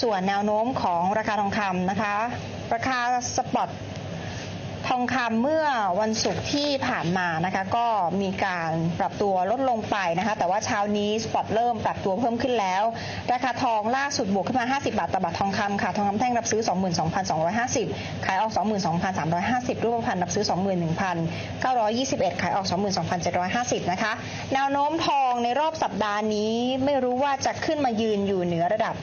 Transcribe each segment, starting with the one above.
ส่วนแนวโน้มของราคาทองคำนะคะ ราคาสปอตทองคำเมื่อวันศุกร์ที่ผ่านมานะคะ ก็มีการปรับตัวลดลงไปนะคะ แต่ว่าเช้านี้สปอตเริ่มปรับตัวเพิ่มขึ้นแล้ว ราคาทองล่าสุดบวกขึ้นมา 50 บาทต่อบาททองคำค่ะ ทองคำแท่งรับซื้อ 22,250 ขายออก 22,350 รูปพรรณรับซื้อ 21,921 ขายออก 22,750 นะคะ แนวโน้มทอง ในรอบสัปดาห์นี้ไม่รู้ว่าจะขึ้นมายืนอยู่เหนือระดับ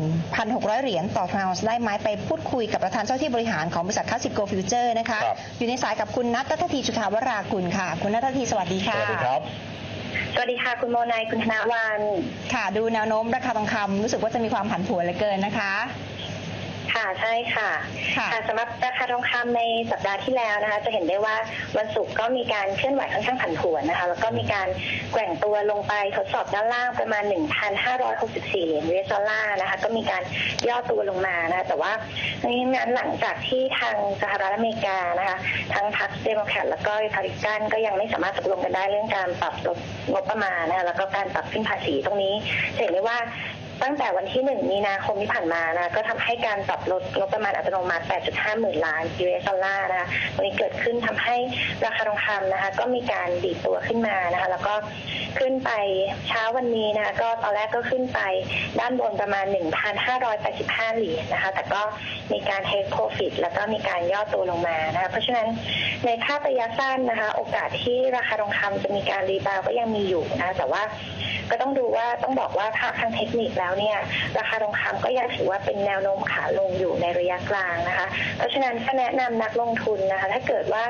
1,600 เหรียญต่อทรานส์ได้ไหมไปพูดคุยกับประธานเจ้าที่บริหารของบริษัทคลาสสิโกฟิวเจอร์นะคะครับอยู่ในสายกับคุณนัททัทีจุธาวรากุลค่ะ คุณนัททีสวัสดีสค่ะวัสดีครับสวัสดีค่ะ คุณโมนายคุณธนวัน ค่ะ ดูแนวโน้มราคาทองคำรู้สึกว่าจะมีความผันผวนเหลือเกินนะคะ ค่ะใช่ค่ะค่ะสำหรับราคาทองคำในสัปดาห์ที่แล้วนะคะ จะเห็นได้ว่าวันศุกร์ก็มีการเคลื่อนไหวค่อนข้างผันผวนนะคะ แล้วก็มีการแกว่งตัวลงไปทดสอบด้านล่างประมาณ 1,564เหรียญยูเอสดอลลาร์นะคะ ก็มีการย่อตัวลงมานะคะแต่ว่าทั้งนี้ทั้งนั้นหลังจากที่ทางสหรัฐอเมริกานะคะ ทั้งพรรคเดโมแครตแล้วก็ริพับลิกันก็ยังไม่สามารถตกลงกันได้เรื่องการปรับลดงบประมาณนะคะแล้วก็การปรับขึ้นภาษีตรงนี้จะเห็นได้ว่า ตั้งแต่วันที่หนึ่งมีนาคมที่ผ่านมานะก็ทำให้การปรับลดงบประมาณอัตโนมัติ 8.5 หมื่นล้าน US ดอลลาร์นะคะตรงนี้เกิดขึ้นทำให้ราคาทองคำนะคะก็มีการดีดตัวขึ้นมานะคะแล้วก็ ขึ้นไปเช้าวันนี้นะคะก็ตอนแรกก็ขึ้นไปด้านบนประมาณ 1,585 เหรียญนะคะ แต่ก็มีการ take profit แล้วก็มีการย่อตัวลงมานะคะ เพราะฉะนั้นในภาพระยะสั้นนะคะ โอกาสที่ราคาทองคำจะมีการรีบาวก็ยังมีอยู่นะแต่ว่าก็ต้องดูว่าต้องบอกว่าภาพทางเทคนิคแล้วเนี่ย ราคาทองคำก็ยังถือว่าเป็นแนวโน้มขาลงอยู่ในระยะกลางนะคะ เพราะฉะนั้นก็แนะนำนักลงทุนนะคะ ถ้าเกิดว่า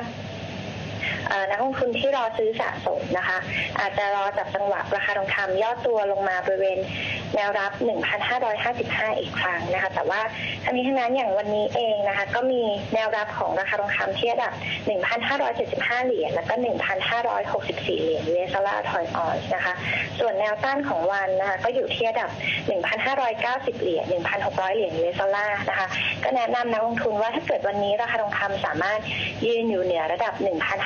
นักลงทุนที่รอซื้อสะสมนะคะ อาจจะรอจับจังหวะราคาทองคำย่อตัวลงมาบริเวณแนวรับ 1,555 อีกครั้งนะคะ แต่ว่าทั้งนี้ทั้งนั้นอย่างวันนี้เองนะคะ ก็มีแนวรับของราคาทองคำที่ระดับ 1,575 เหรียญแล้วก็ 1,564 เหรียญเวสลาทอยออนนะคะ ส่วน แนวต้านของวันนะคะก็อยู่ที่ระดับ 1,590 เหรียญ 1,600 เหรียญ US ดอลลาร์นะคะ ก็แนะนำนักลงทุนว่าถ้าเกิดวันนี้ราคาทองคำสามารถยืนอยู่เหนือระดับ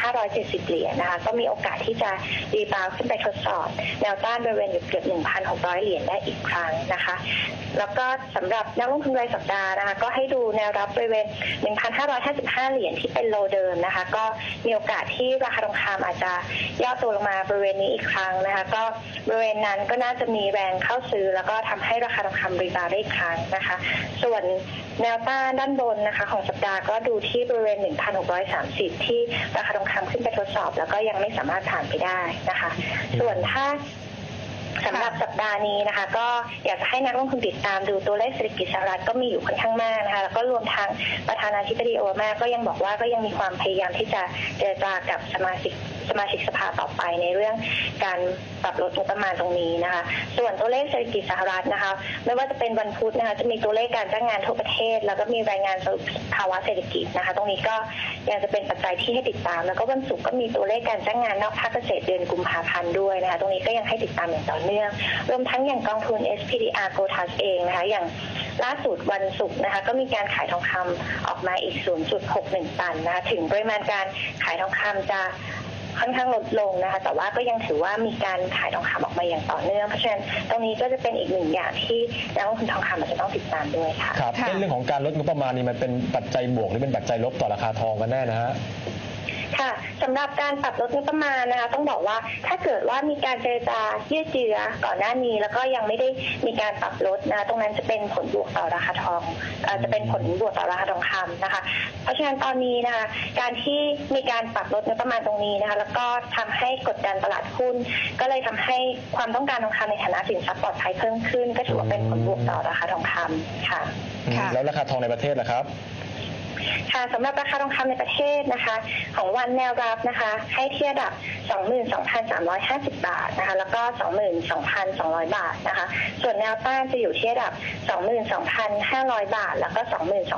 1,570 เหรียญนะคะ ก็มีโอกาสที่จะรีบาวด์ขึ้นไปทดสอบ แนวต้านบริเวณเกือบ 1,600 เหรียญได้อีกครั้งนะคะ แล้วก็สำหรับนักลงทุนรายสัปดาห์นะคะ ก็ให้ดูแนวรับบริเวณ 1,555 เหรียญที่เป็นโลเดิมนะคะ ก็มีโอกาสที่ราคาทองคำอาจจะย่อตัวลงมาบริเวณนี้อีกครั้งนะคะ ก็บริเวณนั้นก็น่าจะมีแรงเข้าซื้อ แล้วก็ทำให้ราคาทองคำรีบาวด์ได้อีกครั้งนะคะ ส่วนแนวต้านด้านบนนะคะ ของสัปดาห์ก็ดูที่บริเวณ 1,630 ที่ราคาทองคำขึ้นไปทดสอบ แล้วก็ยังไม่สามารถผ่านไปได้นะคะ ส่วนถ้าสำหรับสัปดาห์นี้นะคะ ก็อยากจะให้นักลงทุนติดตามดูตัวเลขเศรษฐกิจสหรัฐก็มีอยู่ค่อนข้างมากนะคะ แล้วก็รวมทั้งประธานาธิบดีโอบามาก็ยังบอกว่าก็ยังมีความพยายามที่จะเจรจากับสมาชิก สมาชิกสภาต่อไปในเรื่องการปรับลดงบประมาณตรงนี้นะคะ ส่วนตัวเลขเศรษฐกิจสหรัฐนะคะ ไม่ว่าจะเป็นวันพุธนะคะจะมีตัวเลขการจ้างงานทั่วประเทศ แล้วก็มีรายงานสรุปภาวะเศรษฐกิจนะคะ ตรงนี้ก็ยังจะเป็นปัจจัยที่ให้ติดตาม แล้วก็วันศุกร์ก็มีตัวเลขการจ้างงานนอกภาคเกษตรเดือนกุมภาพันธ์ด้วยนะคะ ตรงนี้ก็ยังให้ติดตามอย่างต่อเนื่อง รวมทั้งอย่างกองทุน SPDR g o t a s เองนะคะ อย่างล่าสุดวันศุกร์นะคะก็มีการขายทองคำออกมาอีก 0.61 ตันนะคะ ถึงปริมาณการขายทองคำจะ ค่อนข้างลดลงนะคะ แต่ว่าก็ยังถือว่ามีการขายทองคำออกมาอย่างต่อเนื่องเพราะฉะนั้นตรงนี้ก็จะเป็นอีกหนึ่งอย่างที่นักลงทุนทองคำอาจจะต้องติดตามด้วยค่ะครับค่ะเรื่องของการลดงบประมาณนี่มันเป็นปัจจัยบวกหรือเป็นปัจจัยลบต่อราคาทองกันแน่นะฮะ ค่ะสำหรับการปรับลดงบประมาณนะคะต้องบอกว่าถ้าเกิดว่ามีการเจรจายืดเยื้อก่อนหน้านี้ แล้วก็ยังไม่ได้มีการปรับลดนะตรงนั้นจะเป็นผลบวกต่อราคาทองเอ่อจะเป็นผลบวกต่อราคาทองคำนะคะ เพราะฉะนั้นตอนนี้นะคะการที่มีการปรับลดงบประมาณตรงนี้นะคะแล้วก็ทำให้กดดันตลาดหุ้น ก็เลยทำให้ความต้องการทองคำในฐานะสินทรัพย์ปลอดภัยเพิ่มขึ้น ก็ถือว่าเป็นผลบวกต่อราคาทองคำค่ะค่ะแล้วราคาทองในประเทศล่ะครับ ค่ะสำหรับราคาทองคำในประเทศนะคะ ของวันแนวรับนะคะ ให้เทียบดับ 22,350 บาทนะคะ แล้วก็ 22,200 บาทนะคะ ส่วนแนวต้านจะอยู่เที่ระดับ 22,500 บาท แล้วก็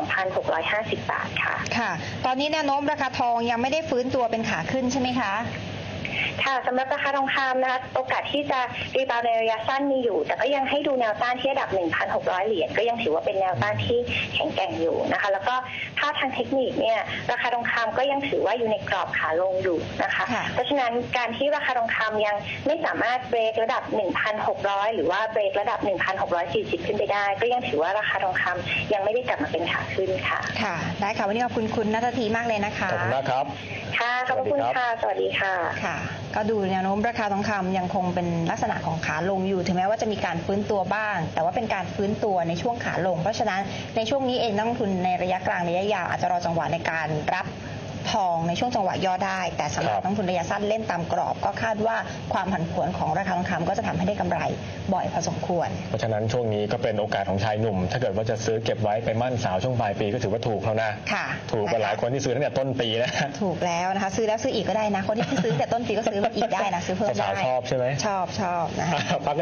22,650 บาทค่ะ ค่ะ ตอนนี้แนวโน้มราคาทองยังไม่ได้ฟื้นตัวเป็นขาขึ้นใช่ไหมคะ ค่ะสำหรับราคาทองคำนะคะโอกาสที่จะรีบาวด์ในระยะสั้นมีอยู่ แต่ก็ยังให้ดูแนวต้านที่ระดับ 1,600 เหรียญก็ยังถือว่าเป็นแนวต้านที่แข็งแกร่งอยู่นะคะ แล้วก็ภาพทางเทคนิคเนี่ยราคาทองคำก็ยังถือว่าอยู่ในกรอบขาลงอยู่นะคะค่ะเพราะฉะนั้นการที่ราคาทองคำยังไม่สามารถเบรกระดับ 1,600 หรือว่าเบรกระดับ 1,640 ขึ้นไปได้ ก็ยังถือว่าราคาทองคำยังไม่ได้กลับมาเป็นขาขึ้นค่ะค่ะ ได้ค่ะวันนี้ขอบคุณคุณนัททีมากเลยนะคะขอบคุณมากครับค่ะขอบพระคุณค่ะสวัสดีค่ะค่ะ ก็ดูแนวโน้มราคาทองคำยังคงเป็นลักษณะของขาลงอยู่ ถึงแม้ว่าจะมีการฟื้นตัวบ้าง แต่ว่าเป็นการฟื้นตัวในช่วงขาลง เพราะฉะนั้นในช่วงนี้เองนักลงทุนในระยะกลางระยะยาวอาจจะรอจังหวะในการรับ ทองในช่วงจังหวะย่อได้ แต่สำหรับครับนักลงทุนระยะสั้นเล่นตามกรอบ ก็คาดว่าความผันผวนของราคาทองคำก็จะทำให้ได้กำไรบ่อยพอสมควร เพราะฉะนั้นช่วงนี้ก็เป็นโอกาสของชายหนุ่ม ถ้าเกิดว่าจะซื้อเก็บไว้ไปมั่นสาวช่วงปลายปีก็ถือว่าถูกแล้วนะค่ะถูกกว่าหลายคนที่ซื้อตั้งแต่ต้นปีนะถูกแล้วนะคะ ซื้อแล้วซื้ออีกก็ได้นะ คนที่ซื้อแต่ต้นปีก็ซื้อมาอีกได้นะซื้อเพิ่มได้สาวๆชอบใช่ไหมชอบชอบนะคะพัก